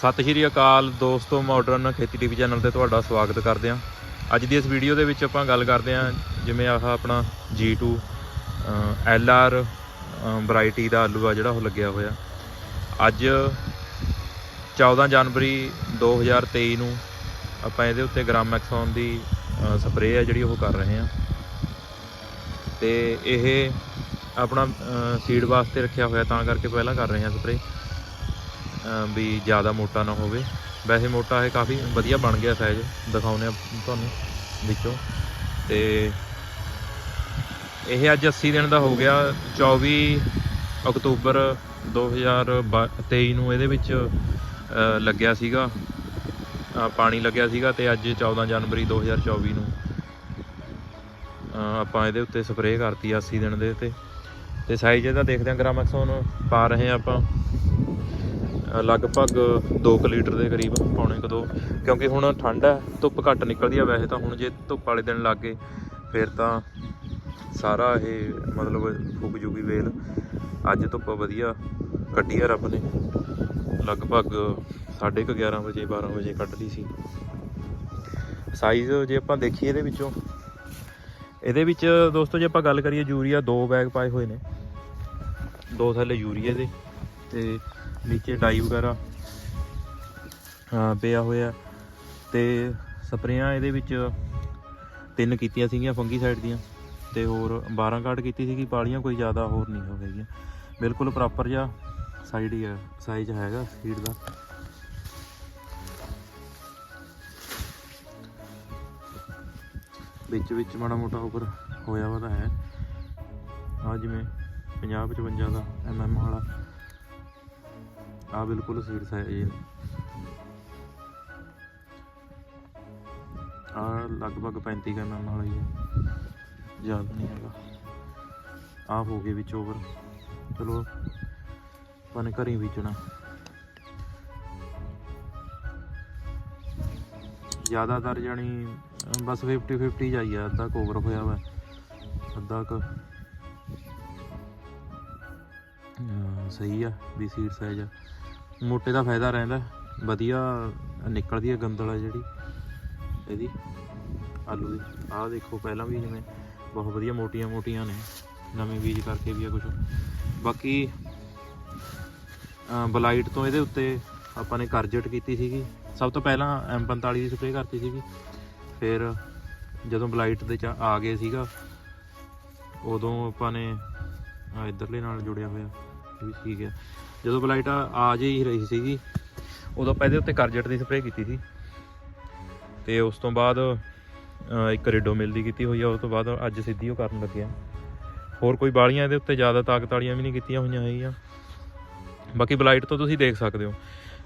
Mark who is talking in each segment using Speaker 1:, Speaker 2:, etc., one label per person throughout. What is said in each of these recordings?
Speaker 1: ਸਤਿ ਸ਼੍ਰੀ ਅਕਾਲ ਦੋਸਤੋ ਮਾਡਰਨ ਖੇਤੀ ਟੀਵੀ ਚੈਨਲ ਤੇ ਤੁਹਾਡਾ ਸਵਾਗਤ ਕਰਦੇ ਹਾਂ। ਅੱਜ ਦੀ ਇਸ ਵੀਡੀਓ ਦੇ ਵਿੱਚ ਆਪਾਂ ਗੱਲ ਕਰਦੇ ਹਾਂ, ਜਿਵੇਂ ਆਹ ਆਪਣਾ G2 LR ਵੈਰਾਈਟੀ ਦਾ ਆਲੂ ਆ ਜਿਹੜਾ ਉਹ ਲੱਗਿਆ ਹੋਇਆ। ਅੱਜ 14 ਜਨਵਰੀ 2023 ਨੂੰ ਆਪਾਂ ਇਹਦੇ ਉੱਤੇ ਗ੍ਰਾਮੈਕਸੋਨ ਦੀ ਸਪਰੇਅ ਆ ਜਿਹੜੀ ਉਹ ਕਰ ਰਹੇ ਹਾਂ। ਤੇ ਇਹ ਆਪਣਾ ਸੀਡ ਵਾਸਤੇ ਰੱਖਿਆ ਹੋਇਆ, ਤਾਂ ਕਰਕੇ ਪਹਿਲਾਂ ਕਰ ਰਹੇ ਹਾਂ ਸਪਰੇਅ ਵੀ ਜ਼ਿਆਦਾ ਮੋਟਾ ਨਾ ਹੋਵੇ। ਵੈਸੇ ਮੋਟਾ ਇਹ ਕਾਫੀ ਵਧੀਆ ਬਣ ਗਿਆ ਸਾਈਜ਼ ਦਿਖਾਉਨੇ ਆ ਤੁਹਾਨੂੰ ਵਿੱਚੋਂ। ਤੇ ਇਹ ਅੱਜ 80 ਦਿਨ ਦਾ ਹੋ ਗਿਆ 24 ਅਕਤੂਬਰ 2023 ਨੂੰ ਇਹਦੇ ਵਿੱਚ ਲੱਗਿਆ ਸੀਗਾ। ਪਾਣੀ ਲੱਗਿਆ ਸੀਗਾ ਤੇ ਅੱਜ 14 ਜਨਵਰੀ 2024 ਨੂੰ ਆਪਾਂ ਇਹਦੇ ਉੱਤੇ ਸਪਰੇਅ ਕਰਤੀ 80 ਦਿਨ ਦੇ ਤੇ ਤੇ ਸਾਈਜ਼ ਇਹਦਾ ਦੇਖਦੇ ਹਾਂ ਗ੍ਰਾਮੈਕਸੋਨ ਪਾ ਰਹੇ ਹਾਂ ਆਪਾਂ। ਲਗਭਗ 2 ਲੀਟਰ ਦੇ ਕਰੀਬ ਪੌਣੇ ਕਦੋਂ, ਕਿਉਂਕਿ ਹੁਣ ਠੰਡ ਹੈ, ਧੁੱਪ ਘੱਟ ਨਿਕਲਦੀ ਆ ਵੈਸੇ ਤਾਂ ਹੁਣ ਜੇ ਧੁੱਪ ਵਾਲੇ ਦਿਨ ਲੱਗ ਗਏ, ਫਿਰ ਤਾਂ ਸਾਰਾ ਇਹ ਮਤਲਬ ਫੁੱਕ ਜੂਗੀ ਵੇਲ ਅੱਜ ਧੁੱਪ ਵਧੀਆ ਕੱਢੀ ਆ ਰੱਬ ਨੇ। ਲਗਭਗ 11:30 ਵਜੇ 12 ਵਜੇ ਕੱਢਦੀ ਸੀ। ਸਾਈਜ਼ ਜੇ ਆਪਾਂ ਦੇਖੀਏ ਇਹਦੇ ਵਿੱਚੋਂ, ਇਹਦੇ ਵਿੱਚ ਦੋਸਤੋ ਜੇ ਆਪਾਂ ਗੱਲ ਕਰੀਏ ਯੂਰੀਆ ਦੋ ਬੈਗ ਪਾਏ ਹੋਏ ਨੇ, ਦੋ ਥੱਲੇ ਯੂਰੀਆ ਦੇ ਤੇ ਨੀਚੇ ਡਾਈ ਵਗੈਰਾ। ਪਿਆ ਹੋਇਆ। ਤੇ ਸਪਰੇਆਂ ਇਹਦੇ ਵਿੱਚ ਤਿੰਨ ਕੀਤੀਆਂ ਸੀਗੀਆਂ ਫੰਗੀ ਸਾਈਡ ਦੀਆਂ। ਤੇ ਹੋਰ 12 ਕਾਰਡ ਕੀਤੀ ਸੀਗੀ, ਪਾਲੀਆਂ ਕੋਈ ਜ਼ਿਆਦਾ ਹੋਰ ਨਹੀਂ ਹੋ ਗਈਆਂ ਬਿਲਕੁਲ ਪ੍ਰੋਪਰ ਜਿਹਾ ਸਾਈਡ ਹੀ ਹੈ ਸਾਈਜ਼ ਹੈਗਾ ਸੀਡ ਦਾ। ਵਿੱਚ ਵਿੱਚ ਮਾੜਾ ਮੋਟਾ ਉੱਪਰ ਹੋਇਆ ਵਾ ਤਾਂ ਹੈ। ਆ ਜਿਵੇਂ 50 55 ਦਾ ਐਮਐਮ ਵਾਲਾ। ਆ ਬਿਲਕੁਲ ਸੀਡ ਸਾਈਜ਼ ਆ ਲਗਭਗ 35 ਐਮਐਮ ਵਾਲਾ ਹੈ ਜ਼ਿਆਦਾ ਨਹੀਂ ਹੈਗਾ। ਆ ਹੋ ਗਏ ਵਿੱਚ ਓਵਰ ਚਲੋ, ਆਪਾਂ ਨੇ ਘਰੀ ਵੇਚਣਾ। ਜ਼ਿਆਦਾਤਰ ਜਾਣੀ, ਬਸ 50 50 ਜਾਈ ਆ, ਅੱਧਾ ਕਵਰ ਹੋਇਆ ਵਾ। ਅੱਧਾ ਕ। ਸਹੀ ਆ, ਵੀ ਸੀਡ ਸਾਈਜ਼ ਆ। ਮੋਟੇ ਦਾ ਫਾਇਦਾ ਰਹਿੰਦਾ ਵਧੀਆ ਨਿਕਲਦੀ ਹੈ ਗੰਦਲ ਆ ਜਿਹੜੀ, ਇਹਦੀ। ਆਲੂ ਦੀ। ਆਹ ਦੇਖੋ, ਪਹਿਲਾਂ ਵੀ ਜਿਵੇਂ ਬਹੁਤ ਵਧੀਆ ਮੋਟੀਆਂ ਮੋਟੀਆਂ ਨੇ। ਨਵੇਂ ਬੀਜ ਕਰਕੇ ਵੀ ਆ ਕੁਝ ਬਾਕੀ ਬਲਾਈਟ ਤੋਂ ਇਹਦੇ ਉੱਤੇ ਆਪਾਂ ਨੇ ਕਰਜਟ ਕੀਤੀ ਸੀਗੀ। ਸਭ ਤੋਂ ਪਹਿਲਾਂ M45 ਦੀ ਸਪਰੇਅ ਕਰਤੀ ਸੀਗੀ। ਫਿਰ ਜਦੋਂ ਬਲਾਈਟ ਦੇ ਚ ਆ ਗਏ ਸੀਗਾ, ਉਦੋਂ ਆਪਾਂ ਨੇ ਆ ਇਧਰਲੇ ਨਾਲ ਜੁੜਿਆ ਹੋਇਆ, ਇਹ ਵੀ ਠੀਕ ਹੈ। ਜਦੋਂ ਬਲਾਈਟ ਆ ਆ ਰਹੀ ਸੀਗੀ, ਉਦੋਂ ਆਪਾਂ ਇਹਦੇ ਉੱਤੇ ਕਰਜਟ ਦੀ ਸਪਰੇਅ ਕੀਤੀ ਸੀ। ਤੇ ਉਸ ਤੋਂ ਬਾਅਦ ਇੱਕ ਰੇਡੋ ਮਿਲ ਦੀ ਕੀਤੀ ਹੋਈ ਆ, ਉਸ ਤੋਂ ਬਾਅਦ ਅੱਜ ਸਿੱਧੀ ਉਹ ਕਰਨ ਲੱਗਿਆ ਹੋਰ ਕੋਈ ਬਾਲੀਆਂ ਇਹਦੇ ਉੱਤੇ ਜ਼ਿਆਦਾ ਤਾਕਤ ਵਾਲੀਆਂ ਵੀ ਨਹੀਂ ਕੀਤੀਆਂ ਹੋਈਆਂ ਹੈਗੀਆਂ। ਬਾਕੀ ਬਲਾਈਟ ਤੋਂ ਤੁਸੀਂ ਦੇਖ ਸਕਦੇ ਹੋ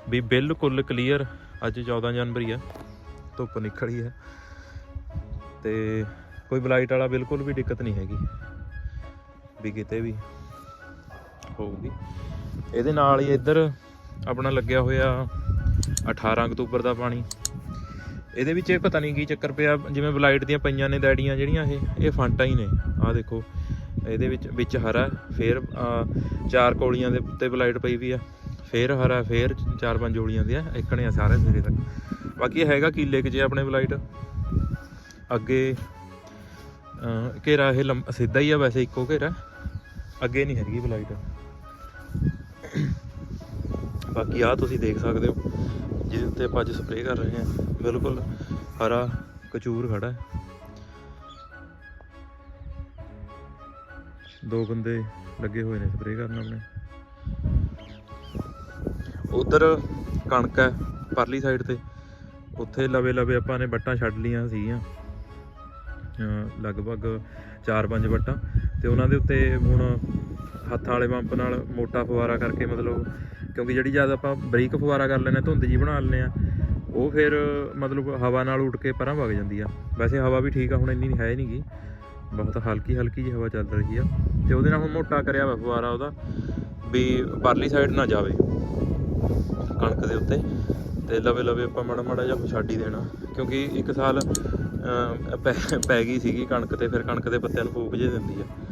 Speaker 1: ਵੀ ਬਿਲਕੁਲ ਕਲੀਅਰ ਅੱਜ 14 ਜਨਵਰੀ ਆ, ਧੁੱਪ ਨਿਕਲੀ ਹੈ ਤੇ ਕੋਈ ਬਲਾਈਟ ਵਾਲਾ ਬਿਲਕੁਲ ਵੀ ਦਿੱਕਤ ਨਹੀਂ ਹੈਗੀ, ਵੀ ਕਿਤੇ ਵੀ ਹੋਊਗੀ। ਇਹਦੇ ਨਾਲ ਹੀ ਇੱਧਰ ਆਪਣਾ ਲੱਗਿਆ ਹੋਇਆ 18 ਅਕਤੂਬਰ ਦਾ ਪਾਣੀ। ਇਹਦੇ ਵਿੱਚ ਇਹ ਪਤਾ ਨਹੀਂ ਕੀ ਚੱਕਰ ਪਿਆ ਜਿਵੇਂ ਬਲਾਈਟ ਦੀਆਂ ਪਈਆਂ ਨੇ ਡੈਡੀਆਂ ਜਿਹੜੀਆਂ ਇਹ ਇਹ ਫਾਂਟਾ ਹੀ ਨੇ। ਆਹ ਦੇਖੋ ਇਹਦੇ ਵਿੱਚ ਵਿੱਚ ਹਰਾ ਫੇਰ ਚਾਰ ਕੋਲੀਆਂ ਦੇ ਉੱਤੇ ਬਲਾਈਟ ਪਈ ਵੀ ਆ। ਫੇਰ ਹਰਾ ਫੇਰ ਚਾਰ ਪੰਜ ਜੋੜੀਆਂ ਦੇ ਆ ਇੱਕਣੇ ਆ ਸਾਰੇ ਸਿਰੇ ਤੱਕ। ਬਾਕੀ ਹੈਗਾ ਕੀਲੇ ਕਿ ਜੇ ਆਪਣੇ ਬਲਾਈਟ। ਅੱਗੇ ਅਹ, ਘੇਰਾ ਇਹ ਲੰਬ- ਸਿੱਧਾ ਹੀ ਆ ਵੈਸੇ ਇੱਕੋ ਘੇਰਾ। ਅੱਗੇ ਨਹੀਂ ਹੈਗੀ ਬਲਾਈਟ। ਬਾਕੀ ਆ ਤੁਸੀਂ ਦੇਖ ਸਕਦੇ ਹੋ, ਜਿਹਦੇ ਉੱਤੇ ਆਪਾਂ ਅੱਜ ਸਪਰੇਅ ਕਰ ਰਹੇ ਹਾਂ। ਬਿਲਕੁਲ ਹਰਾ ਕਚੂਰ ਖੜਾ ਹੈ। ਦੋ ਬੰਦੇ ਲੱਗੇ ਹੋਏ ਨੇ ਸਪਰੇਅ ਕਰਨ ਆਪਣੇ। ਉਧਰ ਕਣਕ ਹੈ ਪਰਲੀ ਸਾਈਡ ਤੇ। ਉੱਥੇ ਲਵੇ ਲਵੇ ਆਪਾਂ ਨੇ ਬੱਟਾਂ ਛੱਡ ਲੀਆਂ ਸੀਗੀਆਂ। ਲਗਭਗ 4-5 ਬੱਟਾਂ ਤੇ ਉਹਨਾਂ ਦੇ ਉੱਤੇ ਹੁਣ ਹੱਥਾਂ ਵਾਲੇ ਪੰਪ ਨਾਲ ਮੋਟਾ ਫੁਆਰਾ ਕਰਕੇ ਮਤਲਬ ਕਿਉਂਕਿ ਜਿਹੜੀ ਜਦ ਆਪਾਂ ਬਰੀਕ ਫੁਆਰਾ ਕਰ ਲੈਨੇ ਧੁੰਦ ਜੀ ਬਣਾ ਲੈਨੇ ਆ ਉਹ ਫਿਰ ਮਤਲਬ ਹਵਾ ਨਾਲ ਉੱਡ ਕੇ ਪਰਾਂ ਵਗ ਜਾਂਦੀ ਆ। ਵੈਸੇ ਹਵਾ ਵੀ ਠੀਕ ਆ, ਹੁਣ ਇੰਨੀ ਨਹੀਂ ਹੈ ਨਹੀਂਗੀ ਬਹੁਤ ਹਲਕੀ ਹਲਕੀ ਜਿਹੀ ਹਵਾ ਚੱਲ ਰਹੀ ਆ। ਤੇ ਉਹਦੇ ਨਾਲ ਹੁਣ ਮੋਟਾ ਕਰਿਆ ਵਾ ਫੁਆਰਾ ਉਹਦਾ ਵੀ ਪਰਲੀ ਸਾਈਡ ਨਾ ਜਾਵੇ ਕਣਕ ਦੇ ਉੱਤੇ। ਤੇ ਲਵੇ ਲਵੇ ਆਪਾਂ ਮਾੜਾ ਮਾੜਾ ਜਿਹਾ ਛੱਡ ਹੀ ਦੇਣਾ। ਕਿਉਂਕਿ ਇੱਕ ਸਾਲ ਪੈ- ਪੈ ਗਈ ਸੀਗੀ ਕਣਕ ਤੇ ਫਿਰ ਕਣਕ ਦੇ ਪੱਤਿਆਂ ਨੂੰ ਫੂਕ ਜੇ ਦਿੰਦੀ ਆ।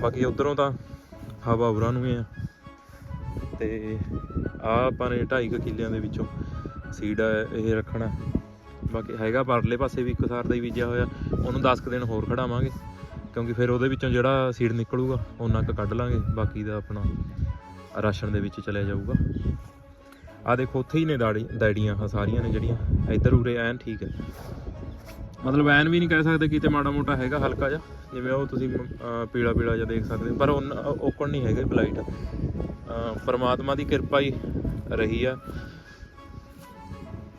Speaker 1: ਬਾਕੀ ਉਧਰੋਂ ਤਾਂ ਹਵਾ ਉਰਾਂ ਨੂੰ ਹੀ ਆ। ਤੇ ਆ ਆਪਾਂ ਨੇ 2.5 ਕਿੱਲਿਆਂ ਦੇ ਵਿੱਚੋਂ ਸੀਡ ਇਹ ਰੱਖਣਾ। ਬਾਕੀ ਹੈਗਾ ਪਰਲੇ ਪਾਸੇ ਵੀ ਇੱਕ ਸਾਰ ਦਾ ਹੀ ਬੀਜਿਆ ਹੋਇਆ। ਉਹਨੂੰ 10 ਕੁ ਦਿਨ ਹੋਰ ਖੜਾਵਾਂਗੇ। ਕਿਉਂਕਿ ਫਿਰ ਉਹਦੇ ਵਿੱਚੋਂ ਜਿਹੜਾ ਸੀਡ ਨਿਕਲੂਗਾ, ਉਹਨਾਂ ਕੁ ਕੱਢ ਲਾਂਗੇ। ਬਾਕੀ ਦਾ ਆਪਣਾ ਰਾਸ਼ਨ ਦੇ ਵਿੱਚ ਚਲਿਆ ਜਾਊਗਾ। ਆ ਦੇਖੋ, ਉੱਥੇ ਹੀ ਨੇ ਦਾੜੀ ਦੈੜੀਆਂ, ਆਹ ਸਾਰੀਆਂ ਨੇ ਜਿਹੜੀਆਂ। ਇੱਧਰ ਉਰੇ ਐਨ ਠੀਕ ਹੈ। ਮਤਲਬ ਐਨ ਵੀ ਨਹੀਂ ਕਹਿ ਸਕਦੇ ਕਿਤੇ ਮਾੜਾ ਮੋਟਾ ਹੈਗਾ ਹਲਕਾ ਜਿਹਾ, ਜਿਵੇਂ ਉਹ ਤੁਸੀਂ ਪੀਲਾ ਪੀਲਾ ਜਿਹਾ ਦੇਖ ਸਕਦੇ ਪਰ ਉਹ ਓਕਣ ਨਹੀਂ ਹੈਗੇ ਬਲਾਈਟ ਪਰਮਾਤਮਾ ਦੀ ਕਿਰਪਾ ਹੀ ਰਹੀ ਆ।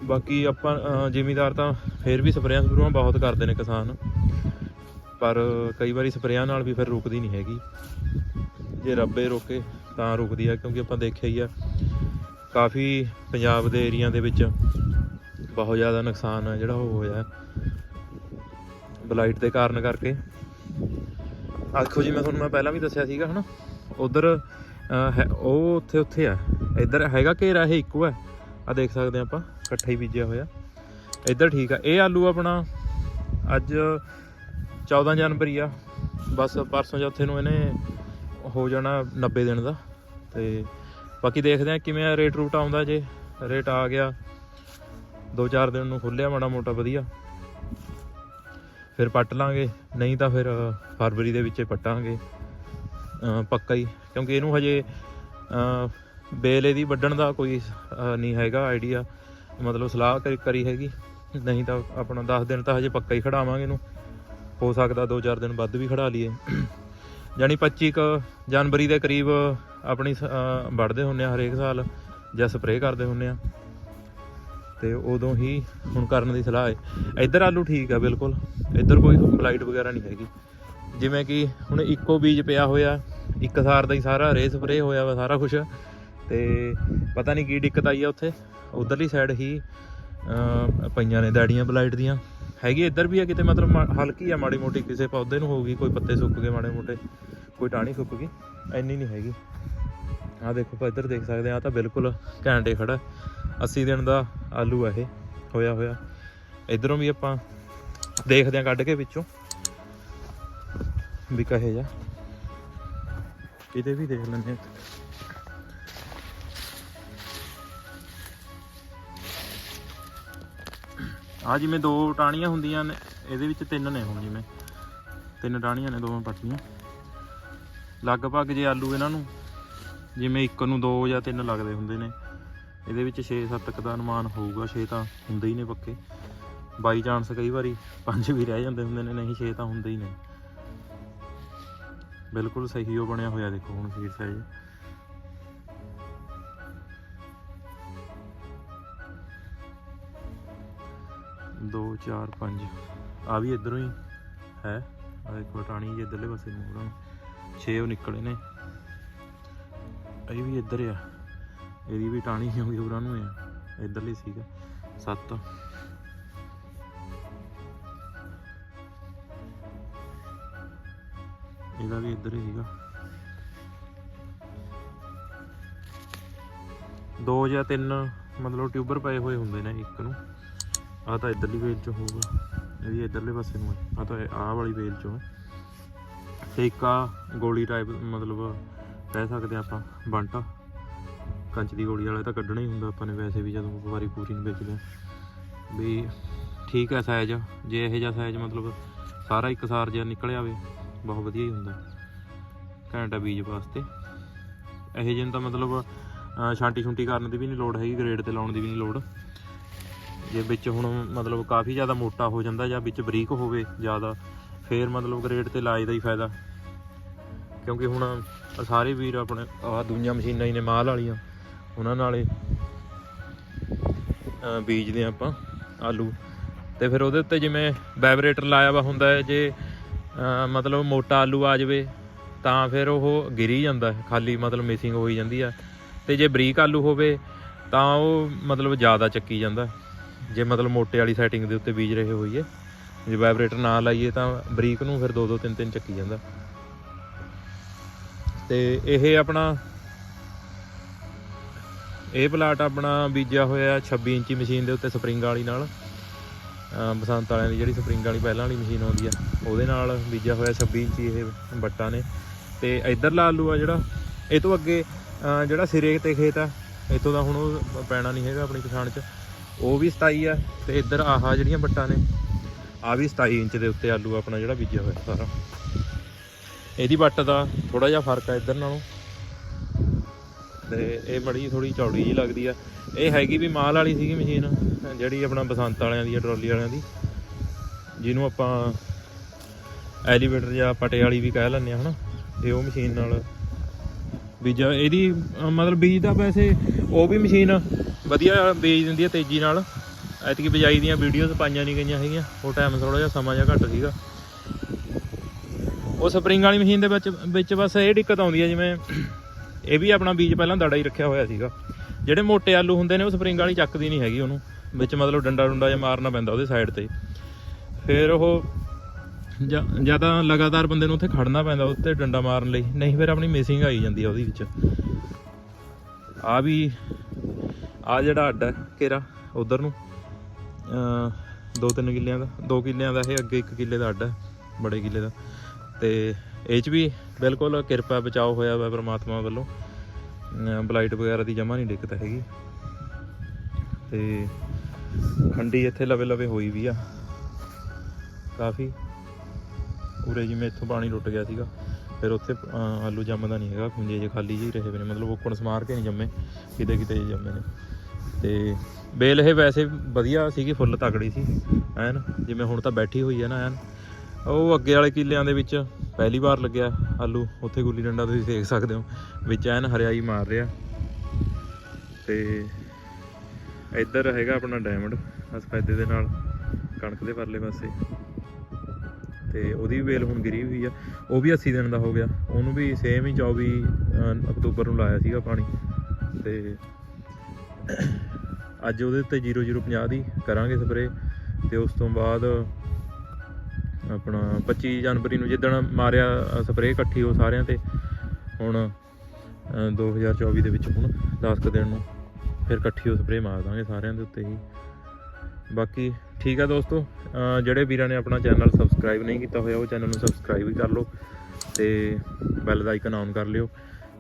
Speaker 1: ਬਾਕੀ ਆਪਾਂ ਜ਼ਿਮੀਦਾਰ ਤਾਂ ਫੇਰ ਵੀ ਸਪਰੇਆਂ ਸਪਰੂਆਂ ਬਹੁਤ ਕਰਦੇ ਨੇ ਕਿਸਾਨ। ਪਰ ਕਈ ਵਾਰੀ ਸਪਰੇਆਂ ਨਾਲ ਵੀ ਫਿਰ ਰੁਕਦੀ ਨਹੀਂ ਹੈਗੀ। ਜੇ ਰੱਬੇ ਰੋਕੇ ਤਾਂ ਰੁਕਦੀ ਆ, ਕਿਉਂਕਿ ਆਪਾਂ ਦੇਖਿਆ ਹੀ ਆ, ਕਾਫੀ ਪੰਜਾਬ ਦੇ ਏਰੀਆ ਦੇ ਵਿੱਚ ਬਹੁਤ ਜ਼ਿਆਦਾ ਨੁਕਸਾਨ ਆ ਜਿਹੜਾ ਉਹ ਹੋਇਆ। ਬਲਾਈਟ ਦੇ ਕਾਰਨ ਕਰਕੇ। ਆਖੋ ਜੀ, ਮੈਂ ਤੁਹਾਨੂੰ ਮੈਂ ਪਹਿਲਾਂ ਵੀ ਦੱਸਿਆ ਸੀਗਾ, ਹਨਾ? ਉਧਰ ਉਹ ਉੱਥੇ ਉੱਥੇ ਆ। ਇੱਧਰ ਹੈਗਾ ਘੇਰਾ, ਇਹ ਇੱਕੋ ਹੈ ਆ ਦੇਖ ਸਕਦੇ ਆ ਆਪਾਂ, ਇਕੱਠਾ ਹੀ ਬੀਜਿਆ ਹੋਇਆ। ਇੱਧਰ ਠੀਕ ਆ। ਇਹ ਆਲੂ ਆਪਣਾ ਅੱਜ 14 ਜਨਵਰੀ ਆ। ਬਸ ਪਰਸੋਂ ਚੌਥੇ ਨੂੰ ਇਹਨੇ ਹੋ ਜਾਣਾ 90 ਦਿਨ ਦਾ। ਤੇ ਬਾਕੀ ਦੇਖਦੇ ਆ ਕਿਵੇਂ ਰੇਟ ਰੂਟ ਆਉਂਦਾ ਜੇ। ਰੇਟ ਆ ਗਿਆ। 2-4 ਦਿਨ ਨੂੰ ਖੁੱਲਿਆ ਮਾੜਾ ਮੋਟਾ, ਵਧੀਆ। ਫਿਰ ਪੱਟ ਲਾਂਗੇ ਨਹੀਂ ਤਾਂ ਫਿਰ ਫਰਵਰੀ ਦੇ ਵਿੱਚ ਪੱਟਾਂਗੇ। ਪੱਕਾ ਹੀ ਕਿਉਂਕਿ ਇਹਨੂੰ ਹਜੇ ਅ, ਦੀ ਵੱਢਣ ਦਾ ਕੋਈ ਨਹੀਂ ਹੈਗਾ ਆਈਡੀਆ ਮਤਲਬ ਸਲਾਹ ਕਰੀ- ਹੈਗੀ। ਨਹੀਂ ਤਾਂ ਆਪਣਾ 10 ਦਿਨ ਤਾਂ ਹਜੇ ਪੱਕਾ ਹੀ ਖੜਾਵਾਂਗੇ ਇਹਨੂੰ। ਹੋ ਸਕਦਾ 2-4 ਦਿਨ ਵੱਧ ਵੀ ਖੜਾ ਲਈਏ। ਯਾਨੀ 25 ਕੁ ਜਨਵਰੀ ਦੇ ਕਰੀਬ ਆਪਣੀ ਸ- ਵੱਢਦੇ ਹੁੰਨੇ ਆ ਹਰੇਕ ਸਾਲ ਜਾਂ ਸਪਰੇਅ ਕਰਦੇ ਹੁੰਨੇ ਆ। ਤੇ ਉਦੋਂ ਹੀ ਹੁਣ ਕਰਨ ਦੀ ਸਲਾਹ ਹੈ। ਇੱਧਰ ਆਲੂ ਠੀਕ ਆ, ਬਿਲਕੁਲ। ਇੱਧਰ ਕੋਈ ਬਲਾਈਟ ਵਗੈਰਾ ਨਹੀਂ ਹੈਗੀ। ਜਿਵੇਂ ਕਿ ਹੁਣ ਇੱਕੋ ਬੀਜ ਪਿਆ ਹੋਇਆ, ਇੱਕ ਸਾਰ ਦਾ ਹੀ ਸਾਰਾ ਰੇ ਸਪਰੇਅ ਹੋਇਆ ਵਾ ਸਾਰਾ ਕੁਝ ਤੇ ਪਤਾ ਨਹੀਂ ਕੀ ਦਿੱਕਤ ਆਈ ਆ ਉੱਥੇ। ਉਧਰਲੀ ਸਾਈਡ ਹੀ ਪਈਆਂ ਨੇ ਦਾੜੀਆਂ ਬਲਾਈਟ ਦੀਆਂ। ਹੈਗੀ ਇੱਧਰ ਵੀ ਆ ਕਿਤੇ, ਮਤਲਬ ਮਾ- ਹਲਕੀ ਆ ਮਾੜੀ ਮੋਟੀ, ਕਿਸੇ ਪੌਦੇ ਨੂੰ ਹੋਊਗੀ, ਕੋਈ ਪੱਤੇ ਸੁੱਕ ਗਏ ਮਾੜੇ ਮੋਟੇ, ਕੋਈ ਟਾਹਣੀ ਸੁੱਕ ਗਈ ਐਨੀ ਨਹੀਂ ਹੈਗੀ। ਆ ਦੇਖੋ, ਆਪਾਂ ਇੱਧਰ ਦੇਖ ਸਕਦੇ ਆ ਤਾਂ ਬਿਲਕੁਲ ਘੈਂਟੇ ਖੜਾ। 80 ਦਿਨ ਦਾ ਆਲੂ ਆ ਇਹ, ਹੋਇਆ ਹੋਇਆ। ਇਧਰੋਂ ਵੀ ਆਪਾਂ ਦੇਖਦੇ ਆ ਕੱਢ ਕੇ ਵਿੱਚੋਂ ਵੀ ਕਹੇ ਜਾ। ਕਿਤੇ ਵੀ ਦੇਖ ਲੈਂਦੇ ਆ ਆ ਜਿਵੇਂ ਦੋ ਟਾਣੀਆਂ ਹੁੰਦੀਆਂ ਨੇ, ਇਹਦੇ ਵਿੱਚ ਤਿੰਨ ਨੇ ਹੁਣ ਜਿਵੇਂ। ਤਿੰਨ ਟਾਣੀਆਂ ਨੇ ਦੋਵੇਂ ਪੱਟੀਆਂ। ਲਗਭਗ ਜੇ ਆਲੂ ਇਹਨਾਂ ਨੂੰ ਜਿਵੇਂ ਇੱਕ ਨੂੰ ਦੋ ਜਾਂ ਤਿੰਨ ਲੱਗਦੇ ਹੁੰਦੇ ਨੇ। ਇਹਦੇ ਵਿੱਚ 6-7 ਤੱਕ ਦਾ ਅਨੁਮਾਨ ਹੋਊਗਾ 6 ਤਾਂ ਹੁੰਦੇ ਹੀ ਨੇ ਪੱਕੇ। ਬਾਈ ਚਾਂਸ ਕਈ ਵਾਰੀ ਪੰਜ ਵੀ ਰਹਿ ਜਾਂਦੇ ਹੁੰਦੇ ਨੇ, ਨਹੀਂ 6 ਤਾਂ ਹੁੰਦੇ ਹੀ ਨੇ। ਬਿਲਕੁਲ ਸਹੀ ਉਹ ਬਣਿਆ ਹੋਇਆ ਦੇਖੋ ਹੁਣ ਸੀਡ ਸਾਈਜ਼ ਦੋ, ਚਾਰ, ਪੰਜ। ਆ ਵੀ ਇਧਰੋਂ ਹੀ ਹੈ। ਆ ਦੇਖੋ ਟਾਣੀ ਜੀ ਇਧਰਲੇ ਪਾਸੇ ਨੂੰ ਉਹਨਾਂ 6 ਉਹ ਨਿਕਲੇ ਨੇ। ਇਹ ਵੀ ਇੱਧਰ ਆ। ਇਹਦੀ ਵੀ ਟਾਣੀ ਹੀ ਹੋਗੀ ਉਹਨਾਂ ਨੂੰ ਆ। ਇਧਰਲੀ ਸੀਗਾ, ਸੱਤ। ਇਹਦਾ ਵੀ ਇੱਧਰ ਹੀ ਸੀਗਾ। ਦੋ ਜਾਂ ਤਿੰਨ ਮਤਲਬ ਟਿਊਬਰ ਪਏ ਹੋਏ ਹੁੰਦੇ ਨੇ ਇੱਕ ਨੂੰ। ਆ ਤਾਂ ਇਧਰਲੀ ਵੇਲ ਚ ਹੋਊਗਾ। ਇਹਦੀ ਵੀ ਇਧਰਲੇ ਪਾਸੇ ਨੂੰ ਹੈ ਆ ਤਾਂ ਆਹ ਵਾਲੀ ਵੇਲ ਚੋਂ ਹੈ ਤੇ ਇੱਕ ਆ ਗੋਲੀ ਟਾਈਪ ਮਤਲਬ ਕਹਿ ਸਕਦੇ ਹਾਂ ਆਪਾਂ, ਬੰਟਾ ਕੰਚ ਦੀ ਗੋਲੀ ਵਾਲਾ ਤਾਂ ਕੱਢਣਾ ਹੀ ਹੁੰਦਾ ਆਪਾਂ ਨੇ ਵੈਸੇ ਵੀ ਜਦੋਂ ਵਾਰੀ ਪੂਰੀ ਨੂੰ ਵੇਚਦੇ ਲਿਆ ਵੀ ਠੀਕ ਹੈ ਸਾਈਜ਼ ਜੇ ਇਹੋ ਜਿਹਾ ਸਾਈਜ਼ ਮਤਲਬ ਸਾਰਾ ਇੱਕ ਸਾਰ ਜਿਹਾ ਨਿਕਲ ਆਵੇ, ਬਹੁਤ ਵਧੀਆ ਹੀ ਹੁੰਦਾ। ਘੰਟਾ ਬੀਜ ਵਾਸਤੇ। ਇਹੋ ਜਿਹੇ ਨੂੰ ਤਾਂ ਮਤਲਬ ਛਾਂਟੀ ਛੁੰਟੀ ਕਰਨ ਦੀ ਵੀ ਨਹੀਂ ਲੋੜ ਹੈਗੀ, ਗ੍ਰੇਡ ਤੇ ਲਾਉਣ ਦੀ ਵੀ ਨਹੀਂ ਲੋੜ। ਜੇ ਵਿੱਚ ਹੁਣ ਮਤਲਬ ਕਾਫੀ ਜ਼ਿਆਦਾ ਮੋਟਾ ਹੋ ਜਾਂਦਾ ਜਾਂ ਵਿੱਚ ਬਰੀਕ ਹੋਵੇ ਜ਼ਿਆਦਾ, ਫੇਰ ਮਤਲਬ ਗ੍ਰੇਡ ਤੇ ਲਾਏ ਦਾ ਹੀ ਫਾਇਦਾ। ਕਿਉਂਕਿ ਹੁਣ ਸਾਰੇ ਵੀਰ ਆਪਣੇ, ਆਹ ਦੂਜੀਆਂ ਮਸ਼ੀਨਾਂ ਹੀ ਨੇ, ਮਾਲ ਵਾਲੀਆਂ। ਉਹਨਾਂ ਨਾਲੇ ਬੀਜਦੇ ਹਾਂ ਆਪਾਂ ਆਲੂ। ਤੇ ਫਿਰ ਉਹਦੇ ਉੱਤੇ ਜਿਵੇਂ ਵਾਈਬ੍ਰੇਟਰ ਲਾਇਆ ਵਾ ਹੁੰਦਾ ਹੈ, ਜੇ ਮਤਲਬ ਮੋਟਾ ਆਲੂ ਆ ਜਾਵੇ, ਤਾਂ ਫਿਰ ਉਹ ਗਿਰੀ ਜਾਂਦਾ ਹੈ, ਖਾਲੀ ਮਤਲਬ ਮਿਸਿੰਗ ਹੋਈ ਜਾਂਦੀ ਆ। ਤੇ ਜੇ ਬਰੀਕ ਆਲੂ ਹੋਵੇ, ਤਾਂ ਉਹ ਮਤਲਬ ਜ਼ਿਆਦਾ ਚੱਕੀ ਜਾਂਦਾ ਜੇ ਮਤਲਬ ਮੋਟੇ ਵਾਲੀ ਸੈਟਿੰਗ ਦੇ ਉੱਤੇ ਬੀਜ ਰਹੇ ਹੋਈਏ, ਜੇ ਵਾਈਬ੍ਰੇਟਰ ਨਾ ਲਾਈਏ, ਤਾਂ ਬਰੀਕ ਨੂੰ ਫਿਰ 2-2 3-3 ਚੱਕੀ ਜਾਂਦਾ। ਤੇ ਇਹ ਆਪਣਾ ਇਹ ਪਲਾਟ ਆਪਣਾ ਬੀਜਿਆ ਹੋਇਆ 26 ਇੰਚੀ ਮਸ਼ੀਨ ਦੇ ਉੱਤੇ ਸਪਰਿੰਗ ਵਾਲੀ ਨਾਲ। ਬਸੰਤ ਵਾਲਿਆਂ ਦੀ ਜਿਹੜੀ ਸਪਰਿੰਗ ਵਾਲੀ ਪਹਿਲਾਂ ਵਾਲੀ ਮਸ਼ੀਨ ਆਉਂਦੀ ਆ, ਉਹਦੇ ਨਾਲ ਬੀਜਿਆ ਹੋਇਆ 26 ਇੰਚੀ ਇਹ ਬੱਟਾ ਨੇ। ਤੇ ਇਧਰਲਾ ਆਲੂ ਆ ਜਿਹੜਾ, ਇਹ ਤੋਂ ਅੱਗੇ ਜਿਹੜਾ ਸਿਰੇ ਤੇ ਖੇਤ ਆ, ਇੱਥੋਂ ਦਾ ਹੁਣ ਉਹ ਪੈਣਾ ਨਹੀਂ ਹੈਗਾ ਆਪਣੀ ਕਿਸਾਨ 'ਚ। ਉਹ ਵੀ 27 ਆ, ਤੇ ਇੱਧਰ ਆਹ ਜਿਹੜੀਆਂ ਬੱਟਾਂ ਨੇ ਆ ਵੀ 27 ਇੰਚ ਦੇ ਉੱਤੇ ਆਲੂ ਆਪਣਾ ਜਿਹੜਾ ਬੀਜਿਆ ਹੋਇਆ ਸਾਰਾ। ਇਹਦੀ ਬੱਟ ਦਾ ਥੋੜਾ ਜਿਹਾ ਫ਼ਰਕ ਆ ਇੱਧਰ ਨਾਲੋਂ। ਤੇ ਇਹ ਬੜੀ ਥੋੜੀ ਚੌੜੀ ਜੀ ਲੱਗਦੀ ਆ। ਇਹ ਹੈਗੀ ਵੀ ਮਾਲ ਵਾਲੀ ਸੀਗੀ ਮਸ਼ੀਨ, ਜਿਹੜੀ ਆਪਣਾ ਬਸੰਤ ਵਾਲਿਆਂ ਦੀ ਆ ਟਰਾਲੀ ਵਾਲਿਆਂ ਦੀ। ਜਿਹਨੂੰ ਆਪਾਂ ਐਲੀਵੇਟਰ ਜਾਂ ਪਟੇ ਵਾਲੀ ਵੀ ਕਹਿ ਲੈਂਦੇ ਆ, ਹਨਾ? ਤੇ ਉਹ ਮਸ਼ੀਨ ਨਾਲ ਬੀਜ। ਇਹਦੀ ਮਤਲਬ ਬੀਜ ਦਾ ਵੈਸੇ ਉਹ ਵੀ ਮਸ਼ੀਨ ਵਧੀਆ ਬੀਜ ਦਿੰਦੀ ਹੈ ਤੇਜ਼ੀ ਨਾਲ। ਐਤਕੀ ਬਿਜਾਈ ਦੀਆਂ ਵੀਡੀਓਜ਼ ਪਾਈਆਂ ਨਹੀਂ ਗਈਆਂ ਹੈਗੀਆਂ। ਉਹ ਟਾਈਮ ਥੋੜਾ ਜਿਹਾ ਸਮਾਂ ਜਿਹਾ ਘੱਟ ਸੀਗਾ। ਉਹ ਸਪਰਿੰਗ ਵਾਲੀ ਮਸ਼ੀਨ ਦੇ ਵਿੱਚ ਵਿੱਚ ਬਸ ਇਹ ਦਿੱਕਤ ਆਉਂਦੀ ਹੈ ਜਿਵੇਂ ਇਹ ਵੀ ਆਪਣਾ ਬੀਜ ਪਹਿਲਾਂ ਦੜਾ ਹੀ ਰੱਖਿਆ ਹੋਇਆ ਸੀਗਾ। ਜਿਹੜੇ ਮੋਟੇ ਆਲੂ ਹੁੰਦੇ ਨੇ, ਉਹ ਸਪਰਿੰਗ ਵਾਲੀ ਚੱਕਦੀ ਨਹੀਂ ਹੈਗੀ ਉਹਨੂੰ। ਵਿੱਚ ਮਤਲਬ ਡੰਡਾ ਡੁੰਡਾ ਜਿਹਾ ਮਾਰਨਾ ਪੈਂਦਾ ਉਹਦੇ ਸਾਈਡ ਤੇ। ਫਿਰ ਉਹ ਜਾਂ ਲਗਾਤਾਰ ਬੰਦੇ ਨੂੰ ਉੱਥੇ ਖੜਨਾ ਪੈਂਦਾ ਉੱਤੇ ਡੰਡਾ ਮਾਰਨ ਲਈ। ਨਹੀਂ, ਫਿਰ ਆਪਣੀ ਮਿਸਿੰਗ ਆਈ ਜਾਂਦੀ ਆ ਉਹਦੇ ਵਿੱਚ। ਆ ਵੀ, ਆ ਜਿਹੜਾ ਅੱਡ ਹੈ, ਘੇਰਾ, ਉਧਰ ਨੂੰ। ਅ ਦੋ ਤਿੰਨ ਕਿੱਲਿਆਂ ਦਾ, ਦੋ ਕਿੱਲਿਆਂ ਦਾ ਇਹ ਅੱਗੇ ਇੱਕ ਕਿੱਲੇ ਦਾ ਅੱਡ ਹੈ, ਬੜੇ ਕਿੱਲੇ ਦਾ। ਤੇ ਇਹ ਚ ਵੀ ਬਿਲਕੁਲ ਕਿਰਪਾ ਬਚਾਓ ਹੋਇਆ ਵਾ ਪਰਮਾਤਮਾ ਵੱਲੋਂ। ਬਲਾਈਟ ਵਗੈਰਾ ਦੀ ਜਮਾ ਨਹੀਂ ਦਿੱਕਤ ਹੈਗੀ। ਤੇ ਖੰਡੀ ਇੱਥੇ ਲਵੇ ਲਵੇ ਹੋਈ ਵੀ ਆ। ਕਾਫੀ। ਉਰੇ ਜਿਵੇਂ ਇੱਥੋਂ ਪਾਣੀ ਟੁੱਟ ਗਿਆ ਸੀਗਾ। ਫਿਰ ਉੱਥੇ ਆਲੂ ਜੰਮਦਾ ਨਹੀਂ ਹੈਗਾ। ਖੁੰਝੇ ਜੇ ਖਾਲੀ ਜਿਹੀ ਰਹੇ ਪਏ ਨੇ। ਮਤਲਬ ਓਕਣ ਸਮਾਰ ਕੇ ਨਹੀਂ ਜੰਮੇ। ਕਿਤੇ ਕਿਤੇ ਜਿਹੇ ਜੰਮੇ ਨੇ। ਤੇ ਬੇਲ ਇਹ ਵੈਸੇ ਵਧੀਆ ਸੀਗੀ, ਫੁੱਲ ਤਕੜੀ ਸੀ। ਐਨ, ਜਿਵੇਂ ਹੁਣ ਤਾਂ ਬੈਠੀ ਹੋਈ ਹੈ ਨਾ ਐਨ। ਉਹ ਅੱਗੇ ਵਾਲੇ ਕਿੱਲਿਆਂ ਦੇ ਵਿੱਚ ਪਹਿਲੀ ਵਾਰ ਲੱਗਿਆ ਆਲੂ, ਉੱਥੇ ਗੁੱਲੀ ਡੰਡਾ ਤੁਸੀਂ ਦੇਖ ਸਕਦੇ ਹੋ, ਵਿੱਚ ਐਨ ਹਰਿਆਈ ਮਾਰ ਰਿਹਾ। ਤੇ ਇੱਧਰ ਹੈਗਾ ਆਪਣਾ ਡਾਇਮੰਡ ਸਫੈਦੇ ਦੇ ਨਾਲ, ਕਣਕ ਦੇ ਪਰਲੇ ਪਾਸੇ। ਤੇ ਉਹਦੀ ਵੀ ਵੇਲ ਹੁਣ ਗਿਰੀ ਹੋਈ ਆ, ਉਹ ਵੀ 80 ਦਿਨ ਦਾ ਹੋ ਗਿਆ, ਉਹਨੂੰ ਵੀ ਸੇਮ ਹੀ 24 ਅਕਤੂਬਰ ਨੂੰ ਲਾਇਆ ਸੀਗਾ ਪਾਣੀ। ਤੇ ਅੱਜ ਉਹਦੇ ਉੱਤੇ 0050 ਦੀ ਕਰਾਂਗੇ ਸਪਰੇ ਤੇ ਉਸ ਤੋਂ ਬਾਅਦ ਆਪਣਾ 25 ਜਨਵਰੀ ਨੂੰ ਜਿੱਦਣ ਮਾਰਿਆ ਸਪਰੇਅ ਇਕੱਠੀ ਉਹ ਸਾਰਿਆਂ ਤੇ ਹੁਣ ਅਹ, 2024 ਦੇ ਵਿੱਚ ਹੁਣ 10 ਕੁ ਦਿਨ ਨੂੰ ਫਿਰ ਇਕੱਠੀ ਉਹ ਸਪਰੇਅ ਮਾਰ ਦਾਂਗੇ ਸਾਰਿਆਂ ਦੇ ਉੱਤੇ ਹੀ। ਬਾਕੀ ਠੀਕ ਆ ਦੋਸਤੋ ਜਿਹੜੇ ਵੀਰਾਂ ਨੇ ਆਪਣਾ ਚੈਨਲ ਸਬਸਕ੍ਰਾਈਬ ਨਹੀਂ ਕੀਤਾ ਹੋਇਆ ਉਹ ਚੈਨਲ ਨੂੰ ਸਬਸਕ੍ਰਾਈਬ ਵੀ ਕਰ ਲਓ ਤੇ ਬੈਲ ਦਾ ਆਈਕਨ ਆਨ ਕਰ ਲਿਓ।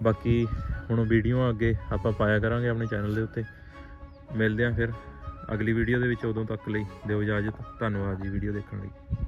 Speaker 1: ਬਾਕੀ ਹੁਣ ਵੀਡੀਓ ਅੱਗੇ ਆਪਾਂ ਪਾਇਆ ਕਰਾਂਗੇ ਆਪਣੇ ਚੈਨਲ ਦੇ ਉੱਤੇ। ਮਿਲਦੇ ਆਂ ਫਿਰ ਅਗਲੀ ਵੀਡੀਓ ਦੇ ਵਿੱਚ ਉਦੋਂ ਤੱਕ ਲਈ ਦਿਓ ਇਜਾਜ਼ਤ। ਧੰਨਵਾਦ ਜੀ ਵੀਡੀਓ ਦੇਖਣ ਲਈ।